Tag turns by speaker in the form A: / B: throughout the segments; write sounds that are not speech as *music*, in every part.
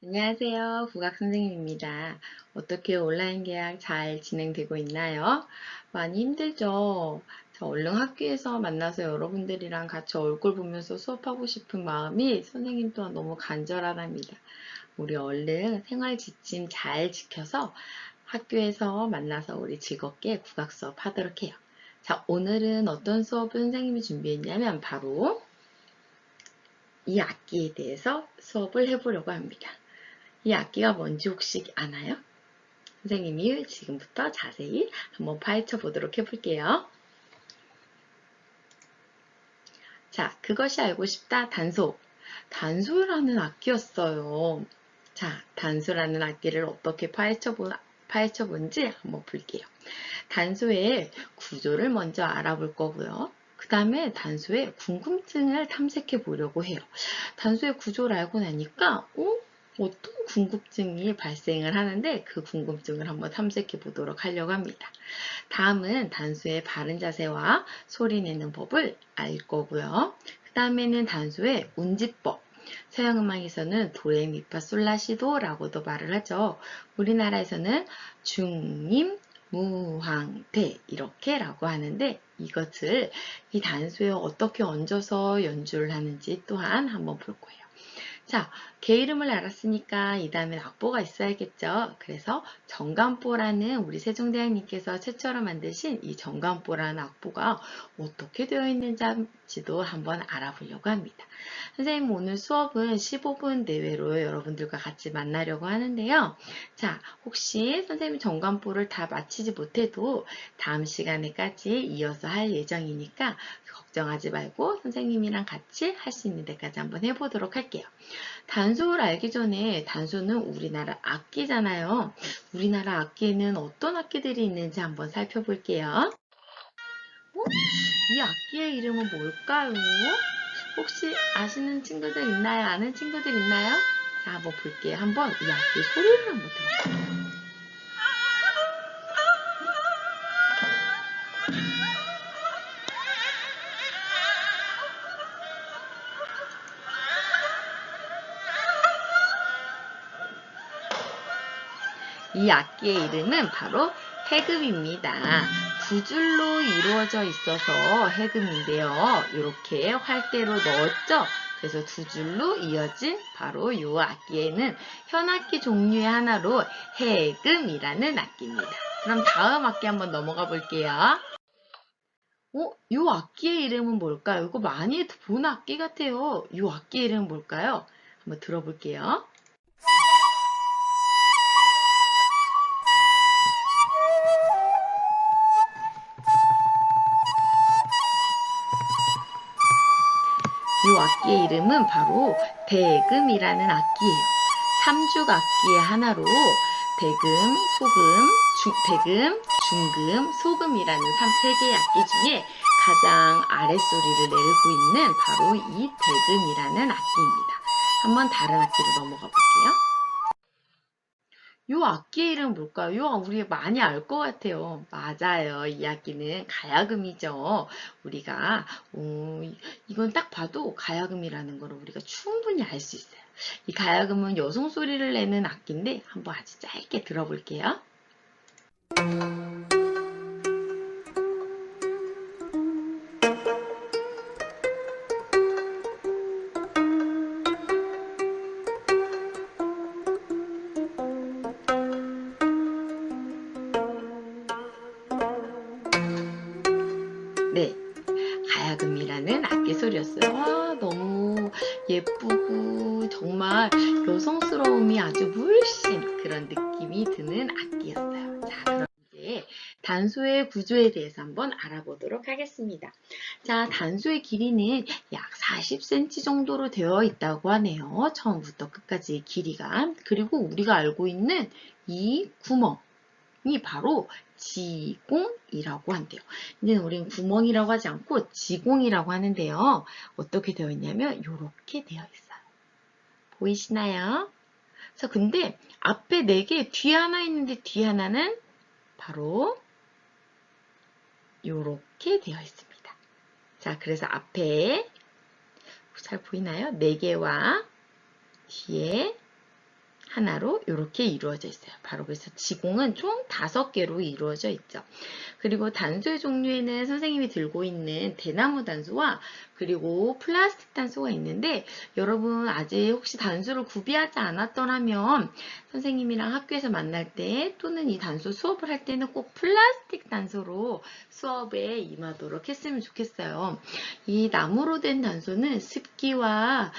A: 안녕하세요. 국악 선생님입니다. 어떻게 온라인 계약 잘 진행되고 있나요? 많이 힘들죠? 자, 얼른 학교에서 만나서 여러분들이랑 같이 얼굴 보면서 수업하고 싶은 마음이 선생님 또한 너무 간절하답니다. 우리 얼른 생활 지침 잘 지켜서 학교에서 만나서 우리 즐겁게 국악 수업 하도록 해요. 자, 오늘은 어떤 수업을 선생님이 준비했냐면 바로 이 악기에 대해서 수업을 해보려고 합니다. 이 악기가 뭔지 혹시 아나요? 선생님이 지금부터 자세히 한번 파헤쳐 보도록 해볼게요. 자, 그것이 알고 싶다. 단소. 단소라는 악기였어요. 자, 단소라는 악기를 어떻게 파헤쳐 보, 파헤쳐 본지 한번 볼게요. 단소의 구조를 먼저 알아볼 거고요. 그 다음에 단소의 궁금증을 탐색해 보려고 해요. 단소의 구조를 알고 나니까, 어? 어떤 궁금증이 발생을 하는데 그 궁금증을 한번 탐색해 보도록 하려고 합니다. 다음은 단수의 바른 자세와 소리 내는 법을 알 거고요. 그 다음에는 단수의 운지법. 서양음악에서는 도레미파솔라시도라고도 말을 하죠. 우리나라에서는 중임, 무황대 이렇게 라고 하는데 이것을 이 단수에 어떻게 얹어서 연주를 하는지 또한 한번 볼 거예요. 자, 개 이름을 알았으니까 이 다음엔 악보가 있어야겠죠. 그래서 정감보라는 우리 세종대왕님께서 최초로 만드신 이 정감보라는 악보가 어떻게 되어 있는지도 한번 알아보려고 합니다. 선생님 오늘 수업은 15분 내외로 여러분들과 같이 만나려고 하는데요. 자, 혹시 선생님 정감보를 다 마치지 못해도 다음 시간에까지 이어서 할 예정이니까 걱정하지 말고 선생님이랑 같이 할 수 있는 데까지 한번 해보도록 할게요. 단소를 알기 전에 단소는 우리나라 악기잖아요. 우리나라 악기에는 어떤 악기들이 있는지 한번 살펴볼게요. 어? 이 악기의 이름은 뭘까요? 혹시 아시는 친구들 있나요? 아는 친구들 있나요? 자, 한번 볼게요. 한번 이 악기의 소리를 한번 들어볼게요. 이 악기의 이름은 바로 해금입니다. 두 줄로 이루어져 있어서 해금인데요. 이렇게 활대로 넣었죠? 그래서 두 줄로 이어진 바로 이 악기에는 현악기 종류의 하나로 해금이라는 악기입니다. 그럼 다음 악기 한번 넘어가 볼게요. 어? 이 악기의 이름은 뭘까요? 이거 많이 본 악기 같아요. 이 악기의 이름은 뭘까요? 한번 들어볼게요. 이 악기의 이름은 바로 대금이라는 악기예요. 삼죽 악기의 하나로 대금, 소금, 중, 대금, 중금, 소금이라는 3개의 악기 중에 가장 아랫소리를 내고 있는 바로 이 대금이라는 악기입니다. 한번 다른 악기로 넘어가 볼게요. 요 악기의 이름 뭘까요? 요 우리 많이 알 것 같아요. 맞아요. 이 악기는 가야금이죠. 우리가 어, 이건 딱 봐도 가야금이라는 걸 우리가 충분히 알 수 있어요. 이 가야금은 여성 소리를 내는 악기인데 한번 아주 짧게 들어볼게요. 알아보도록 하겠습니다. 자, 단소의 길이는 약 40cm 정도로 되어 있다고 하네요. 처음부터 끝까지의 길이가. 그리고 우리가 알고 있는 이 구멍이 바로 지공이라고 한대요. 근데 우리는 구멍이라고 하지 않고 지공이라고 하는데요. 어떻게 되어 있냐면 이렇게 되어 있어요. 보이시나요? 그래서 근데 앞에 4개, 뒤에 하나 있는데 뒤에 하나는 바로 이렇게 되어 있습니다. 자, 그래서 앞에 잘 보이나요? 4개와 뒤에 하나로 이렇게 이루어져 있어요. 바로 그래서 지공은 총 다섯 개로 이루어져 있죠. 그리고 단소의 종류에는 선생님이 들고 있는 대나무 단소와 그리고 플라스틱 단소가 있는데 여러분 아직 혹시 단소를 구비하지 않았더라면 선생님이랑 학교에서 만날 때 또는 이 단소 수업을 할 때는 꼭 플라스틱 단소로 수업에 임하도록 했으면 좋겠어요. 이 나무로 된 단소는 습기와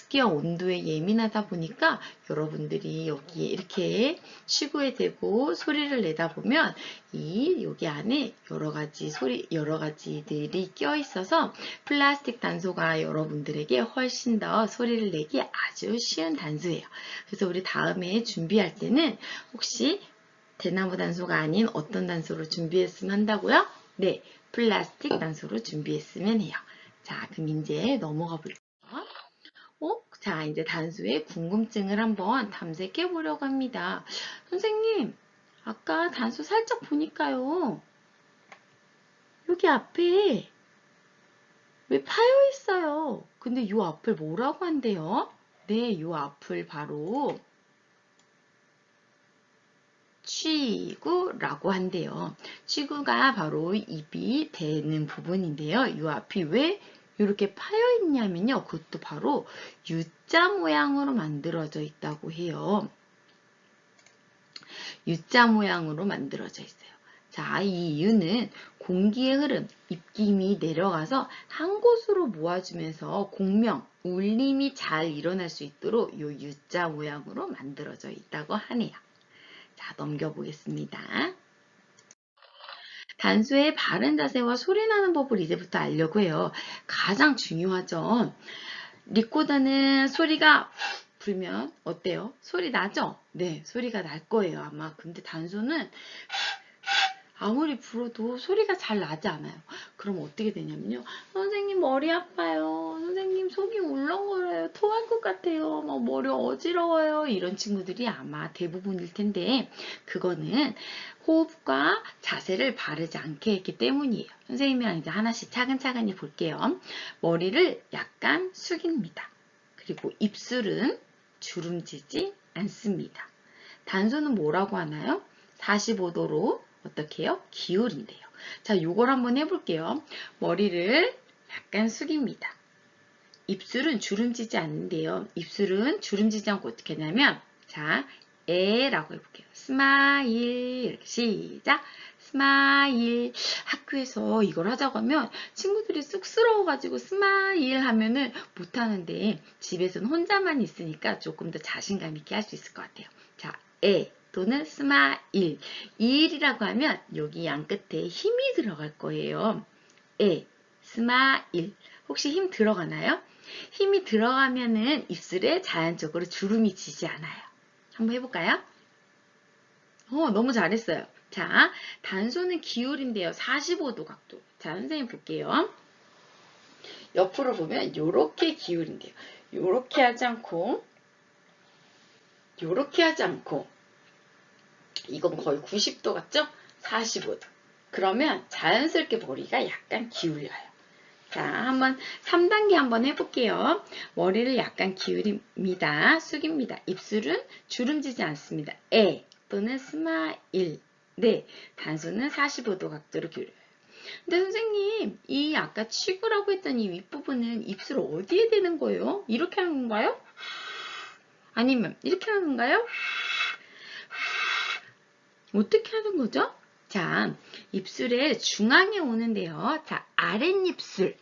A: 습기와 온도에 예민하다 보니까 여러분들이 여기에 이렇게 치구에 대고 소리를 내다 보면 이 여기 안에 여러 가지 소리 여러 가지들이 껴 있어서 플라스틱 단소가 여러분들에게 훨씬 더 소리를 내기 아주 쉬운 단소예요. 그래서 우리 다음에 준비할 때는 혹시 대나무 단소가 아닌 어떤 단소로 준비했으면 한다고요? 네, 플라스틱 단소로 준비했으면 해요. 자, 그럼 이제 넘어가 볼게요. 어? 자, 이제 단수의 궁금증을 한번 탐색해 보려고 합니다. 선생님, 아까 단수 살짝 보니까요. 여기 앞에 왜 파여 있어요? 근데 이 앞을 뭐라고 한대요? 네, 이 앞을 바로 취구라고 한대요. 취구가 바로 입이 되는 부분인데요. 이 앞이 왜 이렇게 파여 있냐면요. 그것도 바로 U자 모양으로 만들어져 있다고 해요. U자 모양으로 만들어져 있어요. 자, 이 이유는 공기의 흐름, 입김이 내려가서 한 곳으로 모아주면서 공명, 울림이 잘 일어날 수 있도록 이 U자 모양으로 만들어져 있다고 하네요. 자, 넘겨보겠습니다. 단수의 바른 자세와 소리 나는 법을 이제부터 알려고 해요. 가장 중요하죠. 리코더는 소리가 불면 어때요? 소리 나죠? 네, 소리가 날 거예요, 아마. 근데 단소는 아무리 불어도 소리가 잘 나지 않아요. 그럼 어떻게 되냐면요. 선생님 머리 아파요. 선생님 속이 울렁거려요. 토할 것 같아요. 막 머리 어지러워요. 이런 친구들이 아마 대부분일 텐데 그거는 호흡과 자세를 바르지 않게 했기 때문이에요. 선생님이랑 이제 하나씩 차근차근히 볼게요. 머리를 약간 숙입니다. 그리고 입술은 주름지지 않습니다. 단소는 뭐라고 하나요? 45도로 어떻게 해요? 기울인대요. 자, 요걸 한번 해볼게요. 머리를 약간 숙입니다. 입술은 주름지지 않는데요. 입술은 주름지지 않고 어떻게 하냐면 자, 에라고 해볼게요. 스마일 시작 스마일 학교에서 이걸 하자고 하면 친구들이 쑥스러워 가지고 스마일 하면은 못하는데 집에서는 혼자만 있으니까 조금 더 자신감 있게 할 수 있을 것 같아요. 자, 에 또는 스마일. 일이라고 하면 여기 양 끝에 힘이 들어갈 거예요. 에, 스마일. 혹시 힘 들어가나요? 힘이 들어가면은 입술에 자연적으로 주름이 지지 않아요. 한번 해볼까요? 어, 너무 잘했어요. 자, 단소는 기울인데요. 45도 각도. 자, 선생님 볼게요. 옆으로 보면 이렇게 기울인데요. 이렇게 하지 않고 이렇게 하지 않고 이건 거의 90도 같죠? 45도. 그러면 자연스럽게 머리가 약간 기울여요. 자, 한번 3단계 한번 해볼게요. 머리를 약간 기울입니다. 숙입니다. 입술은 주름지지 않습니다. 에 또는 스마일. 네, 단수는 45도 각도로 기울여요. 근데 선생님, 이 아까 치구라고 했던 이 윗부분은 입술 어디에 대는 거예요? 이렇게 하는 건가요? 아니면 이렇게 하는 건가요? 어떻게 하는 거죠? 자, 입술의 중앙에 오는데요. 자, 아랫입술.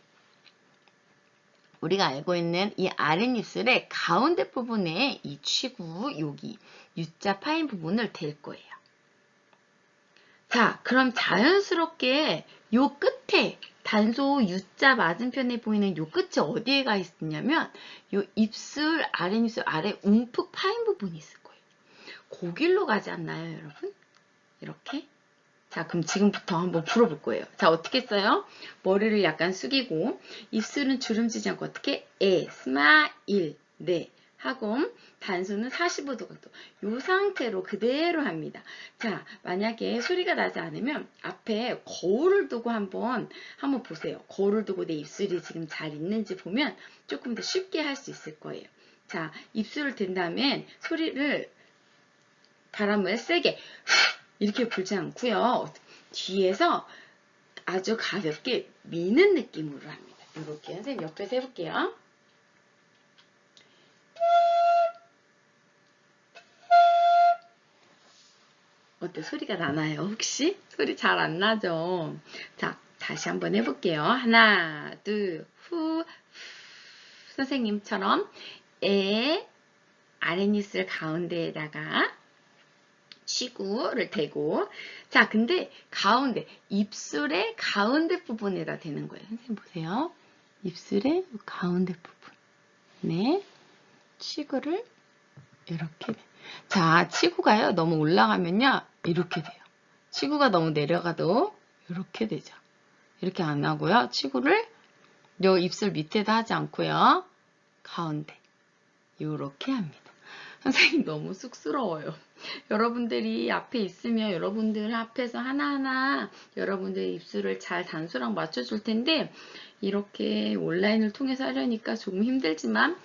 A: 우리가 알고 있는 이 아랫입술의 가운데 부분에 이 취구, 여기, U자 파인 부분을 댈 거예요. 자, 그럼 자연스럽게 요 끝에 단소 U자 맞은편에 보이는 요 끝이 어디에 가 있냐면 요 입술, 아랫입술 아래 움푹 파인 부분이 있을 거예요. 고길로 가지 않나요, 여러분? 이렇게. 자, 그럼 지금부터 한번 풀어볼 거예요. 자, 어떻게 써요? 머리를 약간 숙이고, 입술은 주름지지 않고 어떻게? 에, 스마일, 네. 하고, 단수는 45도 각도. 이 상태로 그대로 합니다. 자, 만약에 소리가 나지 않으면 앞에 거울을 두고 한번, 한번 보세요. 거울을 두고 내 입술이 지금 잘 있는지 보면 조금 더 쉽게 할 수 있을 거예요. 자, 입술을 댄 다음엔 소리를 바람을 세게 이렇게 불지 않고요. 뒤에서 아주 가볍게 미는 느낌으로 합니다. 이렇게 선생님 옆에서 해볼게요. 어때? 소리가 나나요? 혹시? 소리 잘 안 나죠? 자, 다시 한번 해볼게요. 하나, 둘, 후, 선생님처럼 에, 아랫입술 가운데에다가 치구를 대고. 자 근데 가운데 입술의 가운데 부분에다 대는 거예요. 선생님 보세요. 입술의 가운데 부분. 네. 치구를 이렇게. 자 치구가요 너무 올라가면요 이렇게 돼요. 치구가 너무 내려가도 이렇게 되죠. 이렇게 안 하고요. 치구를 요 입술 밑에다 하지 않고요. 가운데. 이렇게 합니다 선생님 너무 쑥스러워요. *laughs* 여러분들이 앞에 있으면 여러분들 앞에서 하나하나 여러분들 입술을 잘 단수랑 맞춰줄 텐데 이렇게 온라인을 통해서 하려니까 조금 힘들지만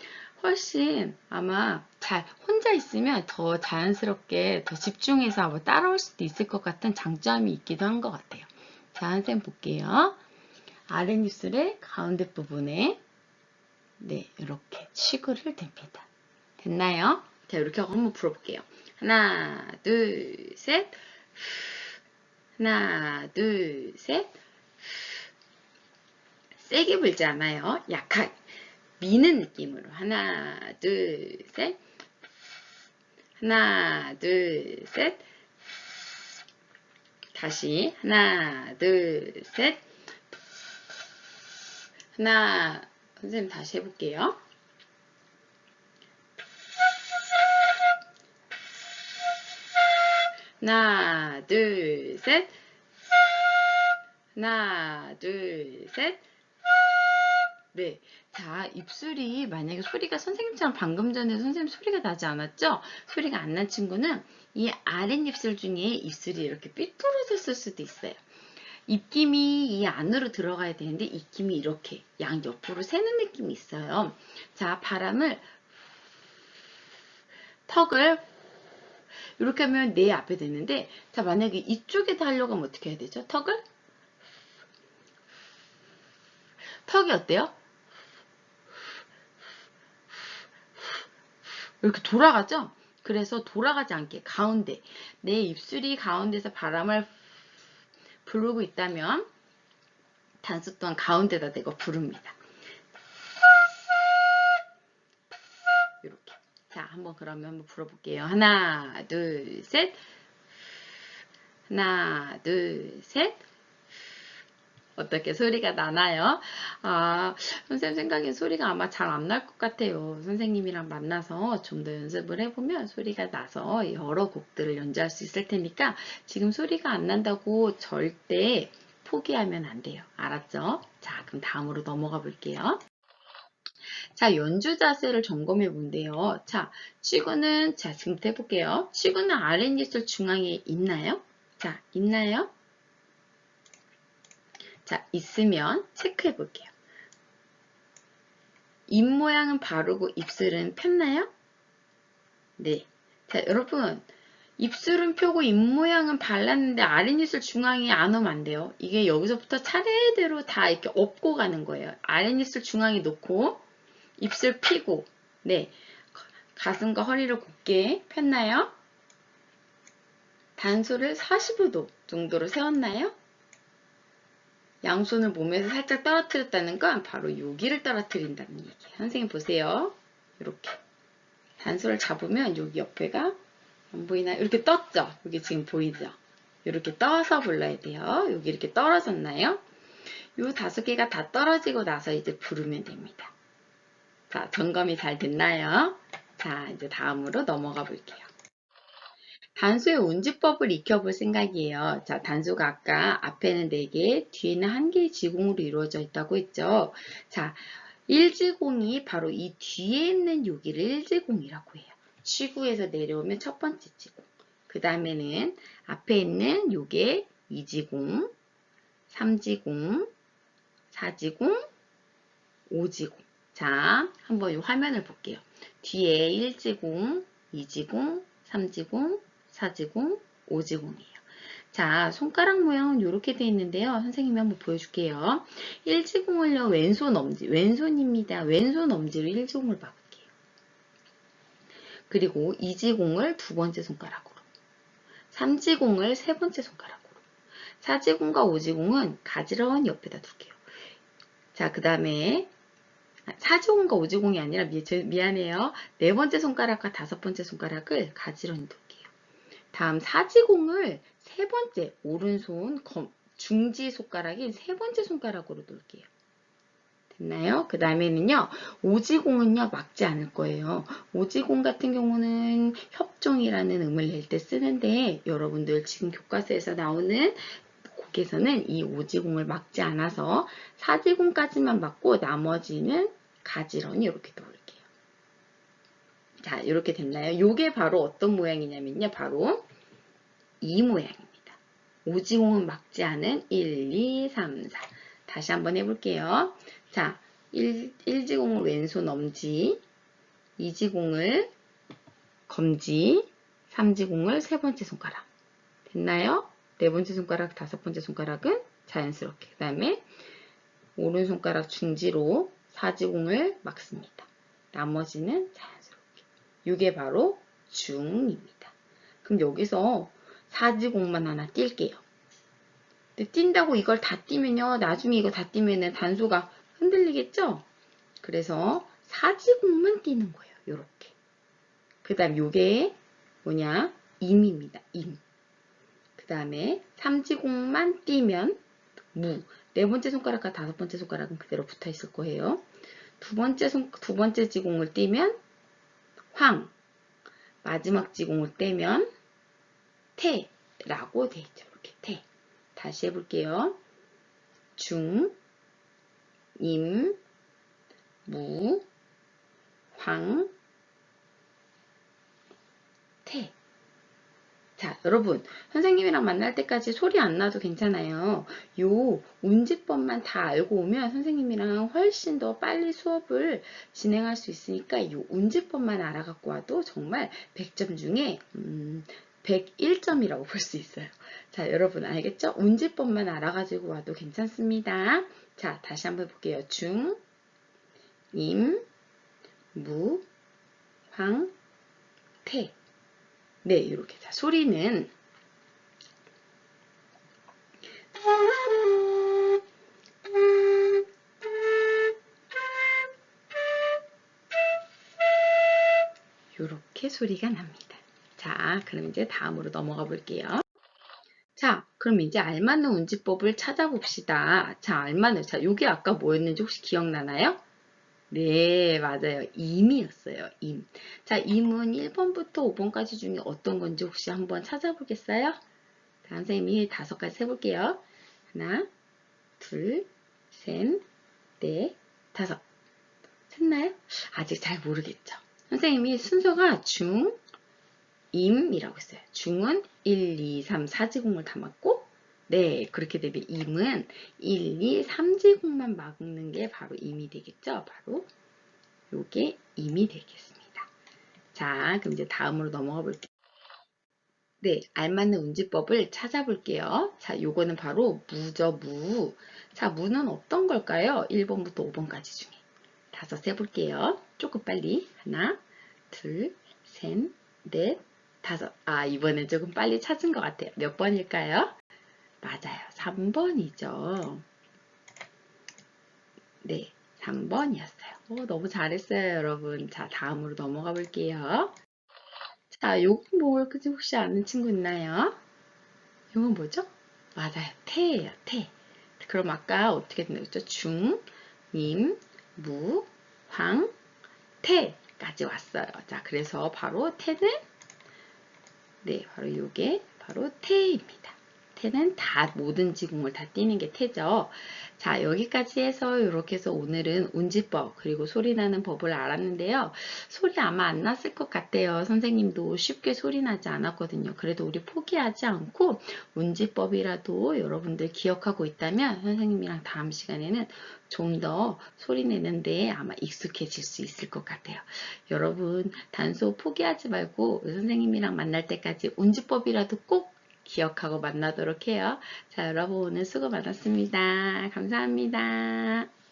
A: 훨씬 아마 잘 혼자 있으면 더 자연스럽게 더 집중해서 아마 따라올 수도 있을 것 같은 장점이 있기도 한 것 같아요. 자, 선생님 볼게요. 아랫입술의 가운데 부분에 네, 이렇게 치구를 댑니다. 됐나요? 자, 이렇게 하고 한번 불어볼게요. 하나, 둘, 셋. 하나, 둘, 셋. 세게 불지 않아요. 약하게. 미는 느낌으로. 하나, 둘, 셋. 하나, 둘, 셋. 다시. 하나, 둘, 셋. 하나, 선생님 다시 해볼게요. 하나, 둘, 셋. 하나, 둘, 셋. 네. 자, 입술이 만약에 소리가 선생님처럼 방금 전에 선생님 소리가 나지 않았죠? 소리가 안 난 친구는 이 아랫입술 중에 입술이 이렇게 삐뚤어졌을 수도 있어요. 입김이 이 안으로 들어가야 되는데 입김이 이렇게 양 옆으로 새는 느낌이 있어요. 자, 바람을 턱을 이렇게 하면 내 앞에 되는데 자 만약에 이쪽에다 하려고 하면 어떻게 해야 되죠? 턱을 턱이 어때요? 이렇게 돌아가죠? 그래서 돌아가지 않게 가운데 내 입술이 가운데서 바람을 부르고 있다면 단수 또한 가운데다 대고 부릅니다. 자, 한번 그러면 한번 불어볼게요. 하나, 둘, 셋. 하나, 둘, 셋. 어떻게 소리가 나나요? 아, 선생님 생각엔 소리가 아마 잘 안 날 것 같아요. 선생님이랑 만나서 좀 더 연습을 해보면 소리가 나서 여러 곡들을 연주할 수 있을 테니까 지금 소리가 안 난다고 절대 포기하면 안 돼요. 알았죠? 자, 그럼 다음으로 넘어가 볼게요. 자, 연주 자세를 점검해 본대요. 자, 치구는, 자, 지금부터 해볼게요. 치구는 아랫입술 중앙에 있나요? 자, 있나요? 자, 있으면 체크해 볼게요. 입 모양은 바르고 입술은 폈나요? 네. 자, 여러분. 입술은 펴고 입 모양은 발랐는데 아랫입술 중앙에 안 오면 안 돼요. 이게 여기서부터 차례대로 다 이렇게 업고 가는 거예요. 아랫입술 중앙에 놓고 입술 피고 네 가슴과 허리를 곧게 폈나요? 단소를 45도 정도로 세웠나요? 양손을 몸에서 살짝 떨어뜨렸다는 건 바로 여기를 떨어뜨린다는 얘기예요. 선생님 보세요. 이렇게 단소를 잡으면 여기 옆에가 안 보이나요? 이렇게 떴죠? 여기 지금 보이죠? 이렇게 떠서 불러야 돼요. 여기 이렇게 떨어졌나요? 요 다섯 개가 다 떨어지고 나서 이제 부르면 됩니다. 자, 점검이 잘 됐나요? 자, 이제 다음으로 넘어가 볼게요. 단수의 운지법을 익혀볼 생각이에요. 자, 단수가 아까 앞에는 4개, 뒤에는 1개의 지공으로 이루어져 있다고 했죠. 자, 1지공이 바로 이 뒤에 있는 여기를 1지공이라고 해요. 치구에서 내려오면 첫 번째 지공. 그 다음에는 앞에 있는 요게 2지공, 3지공, 4지공, 5지공. 자, 한번 이 화면을 볼게요. 뒤에 1지공, 2지공, 3지공, 4지공, 5지공이에요. 자, 손가락 모양은 이렇게 되어 있는데요. 선생님이 한번 보여줄게요. 1지공을요, 왼손 엄지, 왼손입니다. 왼손 엄지로 1지공을 막을게요. 그리고 2지공을 두 번째 손가락으로, 3지공을 세 번째 손가락으로, 4지공과 5지공은 가지런히 옆에다 둘게요. 자, 그 다음에 4지공과 5지공이 아니라 미, 미안해요. 네 번째 손가락과 다섯 번째 손가락을 가지런히 둘게요. 다음 4지공을 세 번째 오른손 검, 중지 손가락인 세 번째 손가락으로 놓을게요. 됐나요? 그 다음에는요, 오지공은요, 막지 않을 거예요. 오지공 같은 경우는 협종이라는 음을 낼 때 쓰는데, 여러분들 지금 교과서에서 나오는 곡에서는 이 오지공을 막지 않아서 사지공까지만 막고 나머지는 가지런히 이렇게 놓을게요. 자, 이렇게 됐나요? 요게 바로 어떤 모양이냐면요. 바로 이 모양입니다. 오지공은 막지 않은 1, 2, 3, 4. 다시 한번 해볼게요. 자, 1, 1지공을 왼손 엄지, 2지공을 검지, 3지공을 세 번째 손가락. 됐나요? 네 번째 손가락, 다섯 번째 손가락은 자연스럽게. 그 다음에 오른손가락 중지로 사지공을 막습니다. 나머지는 자연스럽게. 이게 바로 중입니다. 그럼 여기서 사지공만 하나 뛸게요. 근데 뛴다고 이걸 다 뛰면요. 나중에 이거 다 뛰면은 단소가 흔들리겠죠? 그래서 사지공만 뛰는 거예요. 요렇게. 그 다음 요게 뭐냐? 임입니다. 임. 그 다음에 삼지공만 뛰면 무. 네 번째 손가락과 다섯 번째 손가락은 그대로 붙어 있을 거예요. 두 번째 손, 두 번째 지공을 띄면 황. 마지막 지공을 떼면 태 라고 돼 있죠. 이렇게 태. 다시 해볼게요. 중, 임, 무, 황, 태. 자, 여러분, 선생님이랑 만날 때까지 소리 안 나도 괜찮아요. 요 운지법만 다 알고 오면 선생님이랑 훨씬 더 빨리 수업을 진행할 수 있으니까 요 운지법만 알아갖고 와도 정말 100점 중에 음, 101점이라고 볼 수 있어요. 자, 여러분 알겠죠? 운지법만 알아가지고 와도 괜찮습니다. 자, 다시 한번 볼게요. 중, 임, 무, 황, 태. 네, 이렇게. 자, 소리는 이렇게 소리가 납니다. 자, 그럼 이제 다음으로 넘어가 볼게요. 자, 그럼 이제 알맞는 운지법을 찾아봅시다. 자, 알맞는, 자, 요게 아까 뭐였는지 혹시 기억나나요? 네, 맞아요. 임이었어요. 임. 자, 임은 1번부터 5번까지 중에 어떤 건지 혹시 한번 찾아보겠어요? 자, 선생님이 다섯 가지 세볼게요. 하나, 둘, 셋, 넷, 다섯. 셌나요? 아직 잘 모르겠죠. 선생님이 순서가 중, 임이라고 했어요. 중은 1, 2, 3, 4지공을 담았고, 네, 그렇게 되면 임은 1, 2, 3지공만 막는 게 바로 임이 되겠죠? 바로 요게 임이 되겠습니다. 자, 그럼 이제 다음으로 넘어가 볼게요. 네, 알맞는 운지법을 찾아볼게요. 자, 요거는 바로 무죠, 무. 자, 무는 어떤 걸까요? 1번부터 5번까지 중에. 다섯 세볼게요. 조금 빨리. 하나, 둘, 셋, 넷, 다섯. 아, 이번엔 조금 빨리 찾은 것 같아요. 몇 번일까요? 맞아요. 3번이죠. 네, 3번이었어요. 오, 너무 잘했어요, 여러분. 자, 다음으로 넘어가 볼게요. 자, 요건 뭘지 혹시 아는 친구 있나요? 이건 뭐죠? 맞아요. 태예요, 태. 그럼 아까 어떻게 됐죠? 중, 임, 무, 황, 태까지 왔어요. 자, 그래서 바로 태는 네, 바로 요게 바로 태입니다. 태. 태는 다 모든 지공을 다 띄는 게 태죠. 자 여기까지 해서 이렇게 해서 오늘은 운지법 그리고 소리 나는 법을 알았는데요. 소리 아마 안 났을 것 같아요. 선생님도 쉽게 소리 나지 않았거든요. 그래도 우리 포기하지 않고 운지법이라도 여러분들 기억하고 있다면 선생님이랑 다음 시간에는 좀 더 소리 내는데 아마 익숙해질 수 있을 것 같아요. 여러분 단소 포기하지 말고 선생님이랑 만날 때까지 운지법이라도 꼭 기억하고 만나도록 해요. 자, 여러분 오늘 수고 많았습니다. 감사합니다.